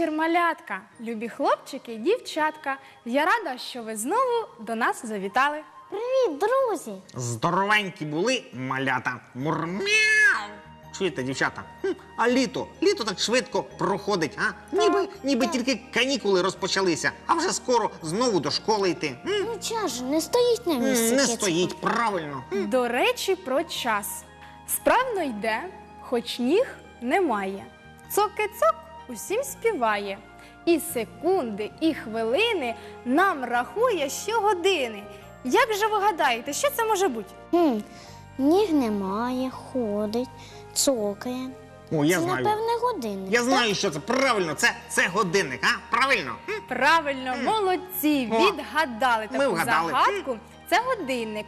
Вечір, малятка, любі хлопчики дівчатка. Я рада, що ви знову до нас завітали. Привіт, друзі! Здоровенькі були малята. Мурмяу. Чуєте, дівчата? Хм, а літо, літо так швидко проходить, а? Ніби, ніби тільки канікули розпочалися, а вже скоро знову до школи йти. М? Ну час же не стоїть на місці. Не стоїть, правильно. До речі, про час. Справно йде, хоч ніг немає. Цоки-цок усім співає. І секунди, і хвилини нам рахує щогодини. Як же ви гадаєте, що це може бути? Хм, ніг немає, ходить, цокає. О, я Це, знаю. напевне, годинник. Я так? знаю, що це правильно. Це, це годинник, а? Правильно? М? Правильно, молодці, О, відгадали таку вгадали. загадку. Це годинник.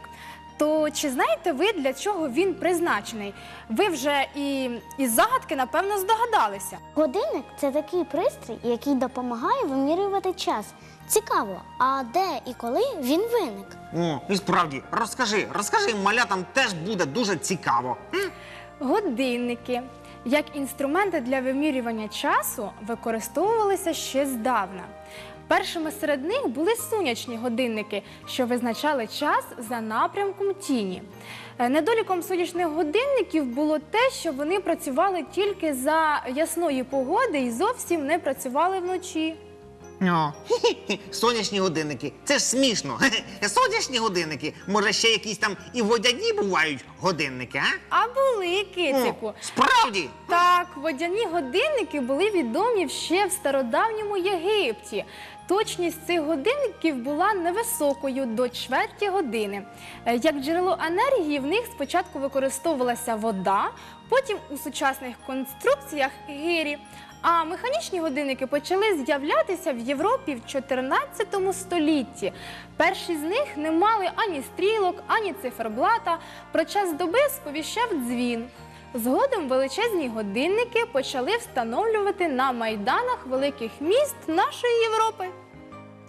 То чи знаєте ви, для чого він призначений? Ви вже і із загадки, напевно, здогадалися. Годинник це такий пристрій, який допомагає вимірювати час. Цікаво, а де і коли він виник? О, і справді, розкажи, розкажи, малятам теж буде дуже цікаво. Годинники, як інструменти для вимірювання часу, використовувалися ще здавна. Першими серед них були сонячні годинники, що визначали час за напрямком тіні. Е, Недоліком сонячних годинників було те, що вони працювали тільки за ясної погоди і зовсім не працювали вночі. О, хі-хі-хі, сонячні годинники. Це ж смішно. Хе-хе. Сонячні годинники. Може, ще якісь там і водяні бувають годинники, а? А були кицику. Справді? Так, водяні годинники були відомі ще в стародавньому Єгипті. Точність цих годинників була невисокою до чверті години. Е, Як джерело енергії в них спочатку використовувалася вода, потім у сучасних конструкціях гирі. А механічні годинники почали з'являтися в Європі в 14 столітті. Перші з них не мали ані стрілок, ані циферблата. Про час доби сповіщав дзвін. Згодом величезні годинники почали встановлювати на майданах великих міст нашої Європи.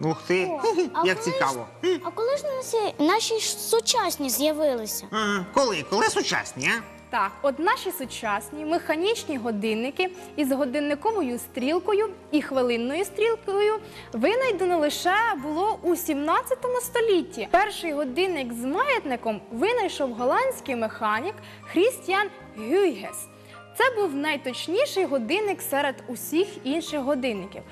Ух ти, О, а як коли цікаво. А коли ж наші, наші ж сучасні з'явилися? Ага, Коли? Коли сучасні, а? Так, от наші сучасні механічні годинники із годинниковою стрілкою і хвилинною стрілкою винайдено лише було у 17 столітті. Перший годинник з маятником винайшов голландський механік Хрістіан Гюйгес. Це був найточніший годинник серед усіх інших годинників.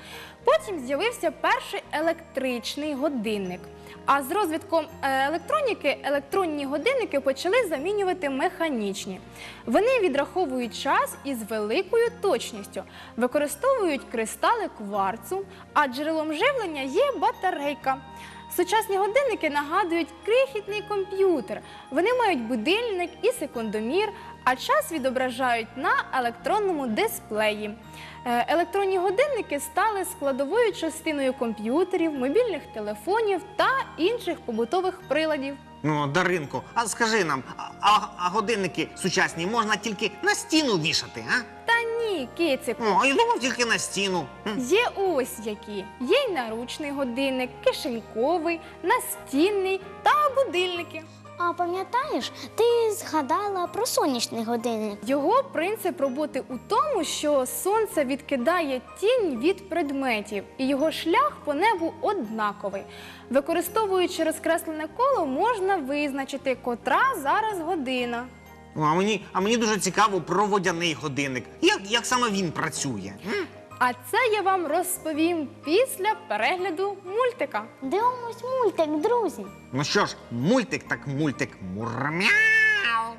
Потім з'явився перший електричний годинник. А з розвитком е, електроніки електронні годинники почали замінювати механічні. Вони відраховують час із великою точністю, використовують кристали кварцу, а джерелом живлення є батарейка. Сучасні годинники нагадують крихітний комп'ютер. Вони мають будильник і секундомір, а час відображають на електронному дисплеї. Е, Електронні годинники стали складовою частиною комп'ютерів, мобільних телефонів та інших побутових приладів. Ну, Даринко, а скажи нам, а, а, а годинники сучасні можна тільки на стіну вішати, а? Та ні, кицику. О, я думав тільки на стіну. М. Є ось які: є й наручний годинник, кишеньковий, настінний та будильники. А пам'ятаєш, ти згадала про сонячний годинник. Його принцип роботи у тому, що сонце відкидає тінь від предметів, і його шлях по небу однаковий. Використовуючи розкреслене коло, можна визначити, котра зараз година. О, А мені, а мені дуже цікаво про водяний годинник. Як, як саме він працює? М? А це я вам розповім після перегляду мультика. Дивимось мультик, друзі. Ну що ж, мультик так мультик. Мурмяу.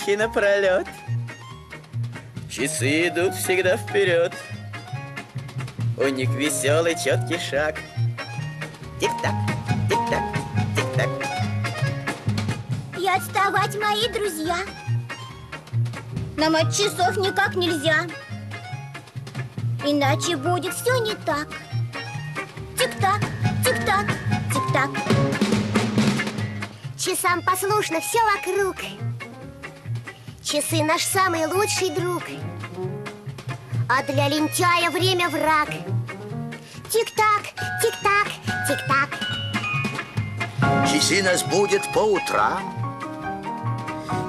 Ночи напролет Часы идут всегда вперед У них веселый четкий шаг. Тик-так, тик-так, тик-так. И отставать, мои друзья. Нам от часов никак нельзя. Иначе будет все не так. Тик-так, тик-так, тик-так. Часам послушно все вокруг. Часы наш самый лучший друг. А для лентяя время враг. Тик-так, тик-так, тик-так. Часы нас будет по утрам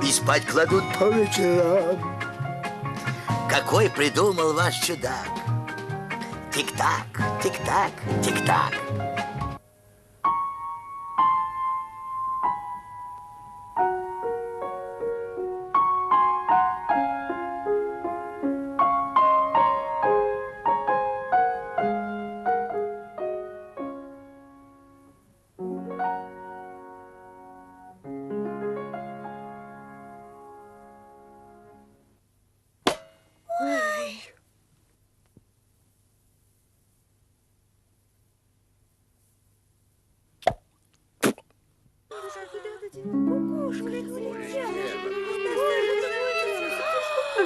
И спать кладут по вечерам Какой придумал ваш чудак Тик-так, тик-так, тик-так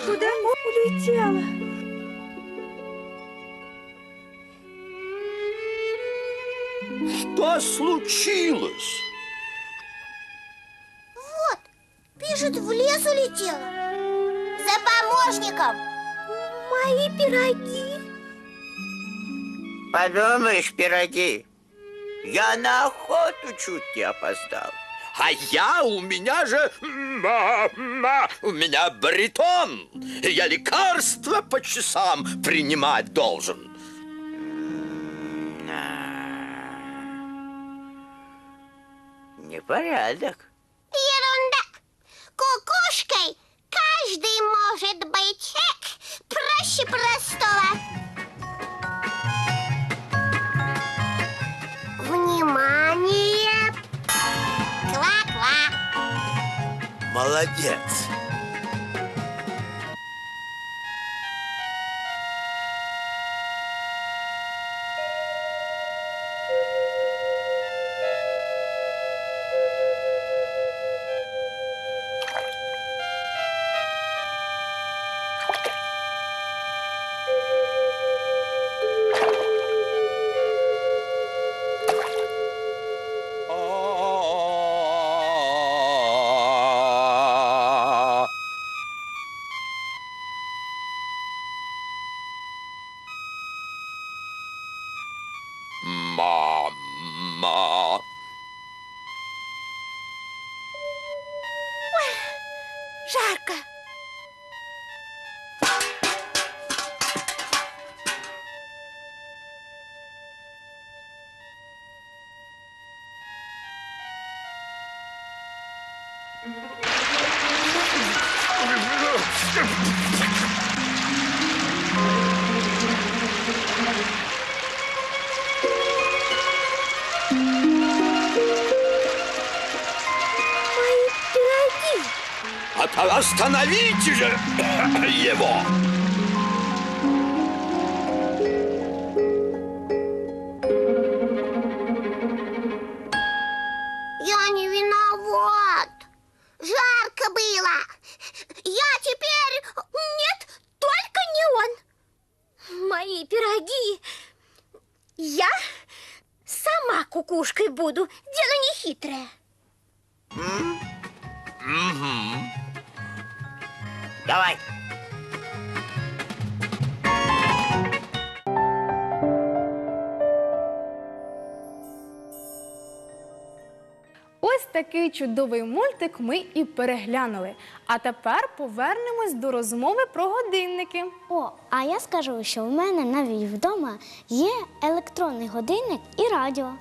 Куда улетела? Что случилось? Вот, пишет, в лес улетела. За помощником. Мои пироги. Подумаешь, пироги. Я на охоту чуть не опоздал. А я, у меня же... ма- ма- У меня баритон Я лекарства по часам принимать должен Непорядок. Ерунда. Кукушкой каждый может быть. Проще простого. Внимание. Ква-ква. Молодец Остановите же его! Кукушкой буду. Дело не хитрое. Давай. Ось такий чудовий мультик ми і переглянули. А тепер повернемось до розмови про годинники. О, а я скажу, що в мене навіть вдома є електронний годинник і радіо.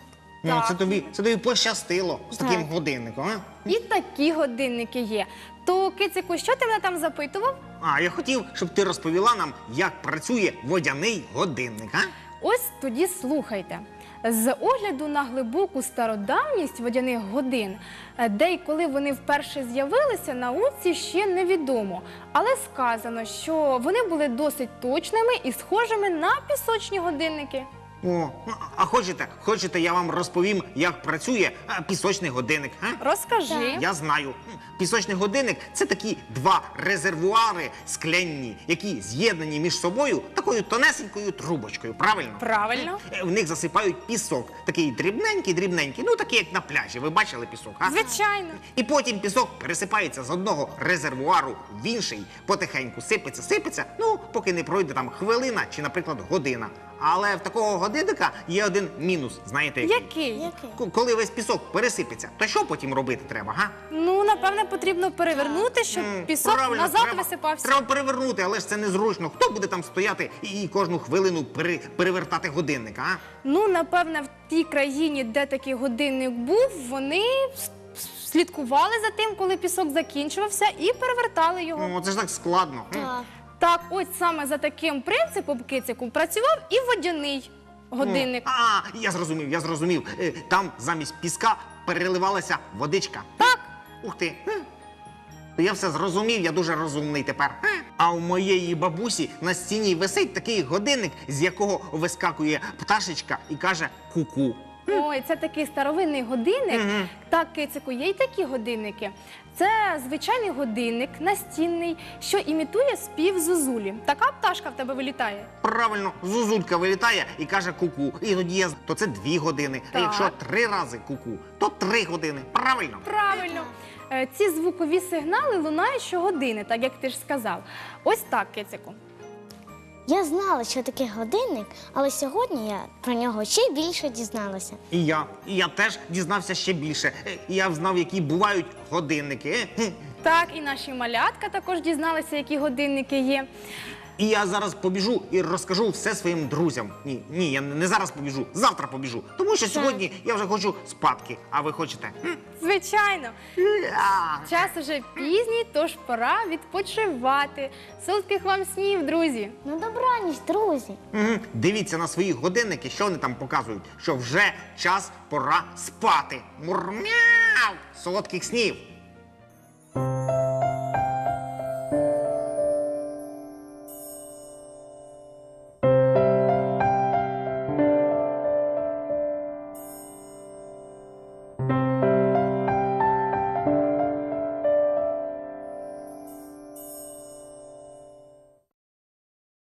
Ну, це тобі, це тобі пощастило з таким Так. годинником, а? І такі годинники є. То, кицику, що ти мене там запитував? А я хотів, щоб ти розповіла нам, як працює водяний годинник, а? Ось тоді слухайте. З огляду на глибоку стародавність водяних годин, е, де й коли вони вперше з'явилися, науці ще невідомо. Але сказано, що вони були досить точними і схожими на пісочні годинники. О, а хочете, хочете, я вам розповім, як працює а, пісочний годинник? А? Розкажи. Я знаю. Пісочний годинник це такі два резервуари скляні, які з'єднані між собою такою тонесенькою трубочкою. Правильно? Правильно. Е, В них засипають пісок, такий дрібненький, дрібненький, ну такий як на пляжі. Ви бачили пісок? А? Звичайно. І потім пісок пересипається з одного резервуару в інший, потихеньку сипеться, сипеться, ну поки не пройде там хвилина чи, наприклад, година. Але в такого годинника є один мінус. Знаєте, який? Який? К- Коли весь пісок пересипеться, то що потім робити треба, га? Ну, напевне, потрібно перевернути, щоб М, пісок правильно, назад треба, висипався. Треба перевернути, але ж це незручно. Хто буде там стояти і, і кожну хвилину пере, перевертати годинник, а? Ну, напевне, в тій країні, де такий годинник був, вони с- с- слідкували за тим, коли пісок закінчувався, і перевертали його. Ну, це ж так складно. М. Так. Так, ось саме за таким принципом кицику працював і водяний годинник. А, я зрозумів, я зрозумів. Е, Там замість піска переливалася водичка. Так. Ух ти. Я все зрозумів, я дуже розумний тепер. А у моєї бабусі на стіні висить такий годинник, з якого вискакує пташечка і каже ку-ку. Ой, це такий старовинний годинник. Мгм. Так, кицику, є й такі годинники. Це звичайний годинник, настінний, що імітує спів зозулі. Така пташка в тебе вилітає. Правильно, зузулька вилітає і каже ку-ку. І тоді я з- то це дві години. А Так. якщо три рази ку-ку, то три години. Правильно. Правильно. Е, Ці звукові сигнали лунають щогодини, так як ти ж сказав. Ось так, кицику. Я знала, що таке годинник, але сьогодні я про нього ще більше дізналася. І я, і я теж дізнався ще більше. Е, І я знав, які бувають годинники. Е. Так, і наші малятка також дізналися, які годинники є. І я зараз побіжу і розкажу все своїм друзям. Ні, ні, я не зараз побіжу, завтра побіжу. Тому що сьогодні я вже хочу спадки. А ви хочете? М? Звичайно, час уже пізній, тож пора відпочивати. Солодких вам снів, друзі! Ну, добраніч, друзі. Мгм. Дивіться на свої годинники, що вони там показують, що вже час пора спати. Мурмяу! Солодких снів!